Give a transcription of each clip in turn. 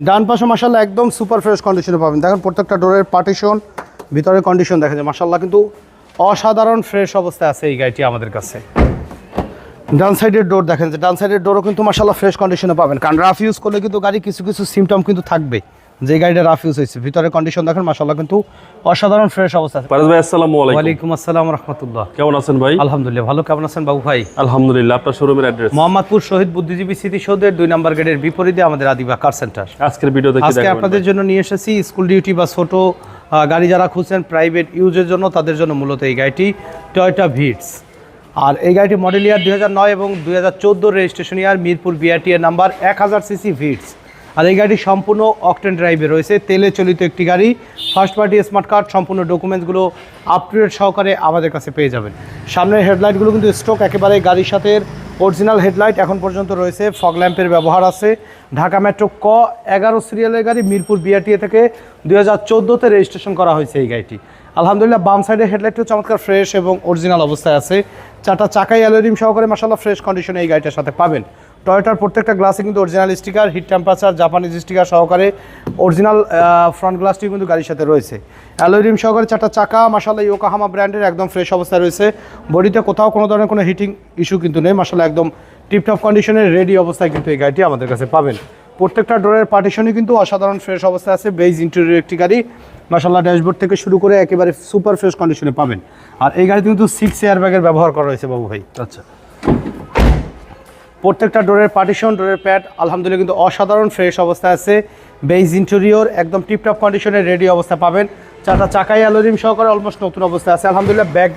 ডান পাশে মাসাল্লাহ একদম সুপার ফ্রেশ কন্ডিশনে পাবেন। দেখেন প্রত্যেকটা ডোরের পার্টিশন ভিতরের কন্ডিশন দেখা যায় মাসাল্লাহ কিন্তু অসাধারণ ফ্রেশ অবস্থায় আছে এই গাড়িটি আমাদের কাছে। ডান সাইডের ডোর দেখেন যে ডান সাইডের ডোরও কিন্তু মাসাল্লাহ ফ্রেশ কন্ডিশনে পাবেন। কারণ রাফ ইউজ করলে কিন্তু গাড়ি কিছু কিছু সিমটম কিন্তু থাকবে যে গাড়িটা রাফ ইউজ হয়েছে। ভিতরের কন্ডিশন দেখেন মাসাল্লাহ কিন্তু অসাধারণ ফ্রেশ অবস্থা আছে। পারস ভাই আসসালামু আলাইকুম। ওয়ালাইকুম আসসালাম রহমতুল্লাহ। কেমন আছেন ভাই? আলহামদুলিল্লাহ ভালো। কেমন আছেন বাবু ভাই? আলহামদুলিল্লাহ আপনার শোরুমের অ্যাড্রেস মোহাম্মদপুর শহীদ বুদ্ধিজীবী স্মৃতিসৌধের দুই নম্বর গেটের বিপরীতে আমাদের আদিবা কার সেন্টার আজকের ভিডিওতে কি আজকে আপনাদের জন্য নিয়ে এসেছি স্কুল ডিউটি বা ছোট গাড়ি যারা খুঁজছেন প্রাইভেট ইউজের জন্য তাদের জন্য মূলত এই গাড়িটি টয়টা ভিটস আর এই গাড়িটি মডেল ইয়ার দুই নয় এবং দুই রেজিস্ট্রেশন ইয়ার মিরপুর বিআরটি এর নাম্বার এক হাজার সিসি ভিটস আর এই গাড়িটি সম্পূর্ণ অকটেন ড্রাইভে রয়েছে। তেলে চলিত একটি গাড়ি। ফার্স্ট পার্টি স্মার্ট কার্ড সম্পূর্ণ ডকুমেন্টসগুলো আপ টু ডেট সহকারে আমাদের কাছে পেয়ে যাবেন। সামনের হেডলাইটগুলো কিন্তু স্টক একেবারে গাড়ির সাথে অরিজিনাল হেডলাইট এখন পর্যন্ত রয়েছে। ফগ ল্যাম্পের ব্যবহার আছে। ঢাকা মেট্রো ক এগারো সিরিয়ালের গাড়ি, মিরপুর বিআরটিএ থেকে দুই হাজার চোদ্দোতে রেজিস্ট্রেশন করা হয়েছে এই গাড়িটি। আলহামদুলিল্লাহ, বাম সাইডের হেডলাইটও চমৎকার ফ্রেশ এবং অরিজিনাল অবস্থায় আছে। চারটা চাকাই অ্যালোরিম সহকারে মাসাল্লাহ ফ্রেশ কন্ডিশনে এই গাড়িটার সাথে পাবেন। টয়োটার প্রত্যেকটা গ্লাসে কিন্তু original sticker heat temperature Japanese sticker সহকারে অরিজিনাল ফ্রন্ট গ্লাসটি কিন্তু গাড়ির সাথে রয়েছে। অ্যালোরিম সহকারে চারটা চাকা মাসাল্লাহ ইয়োকাহামা ব্র্যান্ডের একদম ফ্রেশ অবস্থায় রয়েছে। বডিতে কোথাও কোনো ধরনের কোনো হিটিং ইস্যু কিন্তু নেই মাসাল্লাহ একদম টিপটপ কন্ডিশনের রেডি অবস্থায় কিন্তু এই গাড়িটি আমাদের কাছে পাবেন। প্রত্যেকটা ডোরের পার্টিশনই কিন্তু অসাধারণ ফ্রেশ অবস্থায় আছে বেজ ইন্টেরিয়র একটি গাড়ি। মাসাল্লাহ ড্যাশবোর্ড থেকে শুরু করে একেবারে সুপার ফ্রেশ কন্ডিশনে পাবেন। আর এই গাড়িতে কিন্তু সিক্স এয়ার ব্যাগের ব্যবহার করা হয়েছে বাবু ভাই। আচ্ছা। প্রত্যেকটা ডোরের পার্টিশন ডোরের প্যাড আলহামদুলিল্লাহ কিন্তু অসাধারণ ফ্রেশ অবস্থায় আছে। বেজ ইন্টেরিয়র একদম টিপটপ কন্ডিশনের রেডি অবস্থা পাবেন। চারটা চাকাই অ্যালোরিম সহকারে অলমোস্ট নতুন অবস্থায় আছে। আলহামদুলিল্লাহ ব্যাগ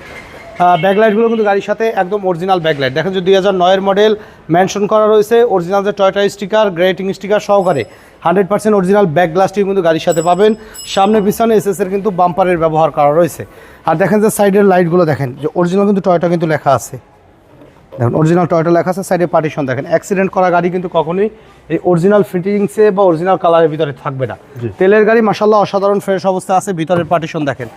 ব্যাকলাইটগুলো কিন্তু গাড়ির সাথে একদম অরিজিনাল ব্যাকলাইট দেখেন যে দুই হাজার নয়ের মডেল মেনশন করা রয়েছে অরিজিনাল যে টয়টা স্টিকার গ্রেটিং স্টিকার সহকারে। হান্ড্রেড পার্সেন্ট অরিজিনাল ব্যাক গ্লাসটি কিন্তু গাড়ির সাথে পাবেন। সামনে পিছনে এস এর কিন্তু বাম্পারের ব্যবহার করা রয়েছে। আর দেখেন যে সাইডের লাইটগুলো দেখেন, যে অরিজিনাল কিন্তু টয়টা কিন্তু লেখা আছে। দেখুন অরিজিনাল টয়টা লেখা আছে সাইডে পার্টিশন দেখেন। অ্যাক্সিডেন্ট করা গাড়ি কিন্তু কখনোই এই অরিজিনাল ফিটিংসে বা অরিজিনাল কালারের ভিতরে থাকবে না। তেলের গাড়ি মাসাল্লাহ অসাধারণ ফ্রেশ অবস্থা আছে ভিতরের পার্টিশন দেখেন।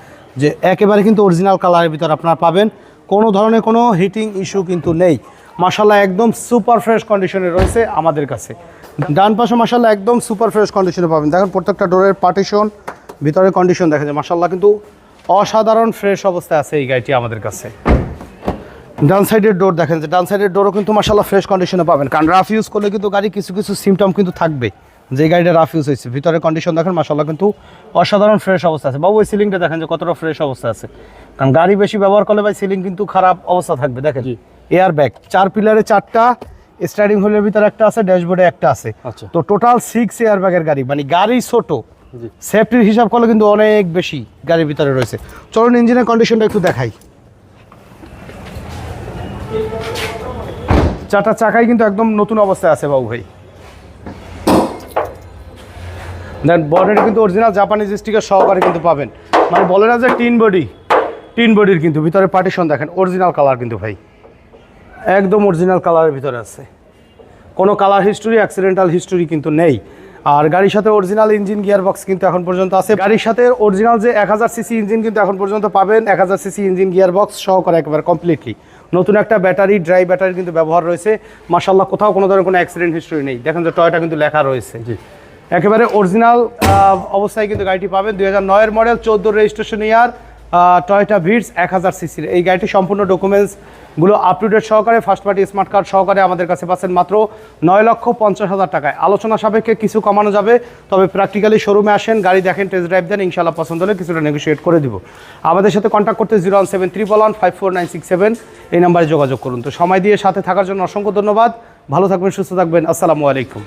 যে একেবারে কিন্তু অরিজিনাল কালারের ভিতরে আপনারা পাবেন। কোনো ধরনের কোনো হিটিং ইস্যু কিন্তু নেই। মাসাল্লাহ একদম সুপার ফ্রেশ কন্ডিশনে রয়েছে আমাদের কাছে। ডান পাশে মাসাল্লাহ একদম সুপার ফ্রেশ কন্ডিশনে পাবেন। দেখেন প্রত্যেকটা ডোরের পার্টিশন ভিতরের কন্ডিশন দেখা যায় মাসাল্লাহ কিন্তু অসাধারণ ফ্রেশ অবস্থায় আছে এই গাড়িটি আমাদের কাছে। ডান সাইডের ডোর দেখেন যে ডান সাইডের ডোরও কিন্তু মাসাল্লাহ ফ্রেশ কন্ডিশনে পাবেন। কারণ রাফ ইউজ করলে কিন্তু গাড়ি কিছু কিছু সিমটম কিন্তু থাকবে যে গাড়িটা রাফ ইউজ হয়েছে। ভিতরে কন্ডিশন দেখেন মাসাল্লাহ কিন্তু অসাধারণ ফ্রেশ অবস্থা আছে। বাবু ওই সিলিংটা দেখেন যে কতটা ফ্রেশ অবস্থা আছে। কারণ গাড়ি বেশি ব্যবহার করলে ভাই সিলিং কিন্তু খারাপ অবস্থা থাকবে দেখেন। এয়ার ব্যাগ চার পিলারে চারটা স্টার্টিং হুইলের ভিতরে একটা আছে ড্যাশবোর্ডে একটা আছে। আচ্ছা। তো টোটাল সিক্স এয়ার ব্যাগের গাড়ি মানে গাড়ি ছোট সেফটির হিসাব করলে কিন্তু অনেক বেশি গাড়ির ভিতরে রয়েছে। চলুন ইঞ্জিনের কন্ডিশনটা একটু দেখাই। চারটা চাকাই কিন্তু একদম নতুন অবস্থায় আছে বাবু ভাই। দেন বডিটা কিন্তু অরিজিনাল জাপানিজ স্টিকার সহকারে কিন্তু পাবেন। মানে বলে না যে টিন বডি, টিন বডির কিন্তু, ভিতরে পার্টিশন দেখেন অরিজিনাল কালার কিন্তু ভাই। একদম অরিজিনাল কালারের ভিতরে আছে। কোনো কালার হিস্টোরি অ্যাক্সিডেন্টাল হিস্টোরি কিন্তু নেই। আর গাড়ির সাথে অরিজিনাল ইঞ্জিন গিয়ার বক্স কিন্তু এখন পর্যন্ত আছে। গাড়ির সাথে অরিজিনাল যে এক হাজার সিসি ইঞ্জিন কিন্তু এখন পর্যন্ত পাবেন এক হাজার সিসি ইঞ্জিন গিয়ার বক্স সহকারে একেবারে কমপ্লিটলি নতুন একটা ব্যাটারি ড্রাই ব্যাটারি কিন্তু ব্যবহার রয়েছে। মাসাল্লাহ কোথাও কোনো ধরনের কোনো অ্যাক্সিডেন্ট হিস্টোরি নেই। দেখেন যে টয়টা কিন্তু লেখা রয়েছে। জি। একেবারে অরিজিনাল অবস্থায় কিন্তু গাড়িটি পাবেন। দুই হাজার নয়ের মডেল চোদ্দ রেজিস্ট্রেশন ইয়ার টয়টা ভিটস এক হাজার সিসির। এই গাড়িটি সম্পূর্ণ ডকুমেন্টসগুলো আপ টু ডেট সহকারে ফার্স্ট পার্টি স্মার্ট কার্ড সহকারে আমাদের কাছে পাচ্ছেন মাত্র নয় লক্ষ পঞ্চাশ হাজার টাকায়। আলোচনা সাপেক্ষে কিছু কমানো যাবে, তবে প্র্যাকটিক্যালি শোরুমে আসেন, গাড়ি দেখেন টেস্ট ড্রাইভ দেন ইনশাল্লাহ পছন্দ হলে কিছুটা নেগোসিয়েট করে দিব। আমাদের সাথে কন্ট্যাক্ট করতে zero one seven triple one five four nine six seven এই নাম্বারে যোগাযোগ করুন। তো সময় দিয়ে সাথে থাকার জন্য অসংখ্য ধন্যবাদ। ভালো থাকবেন, সুস্থ থাকবেন। আসসালামু আলাইকুম।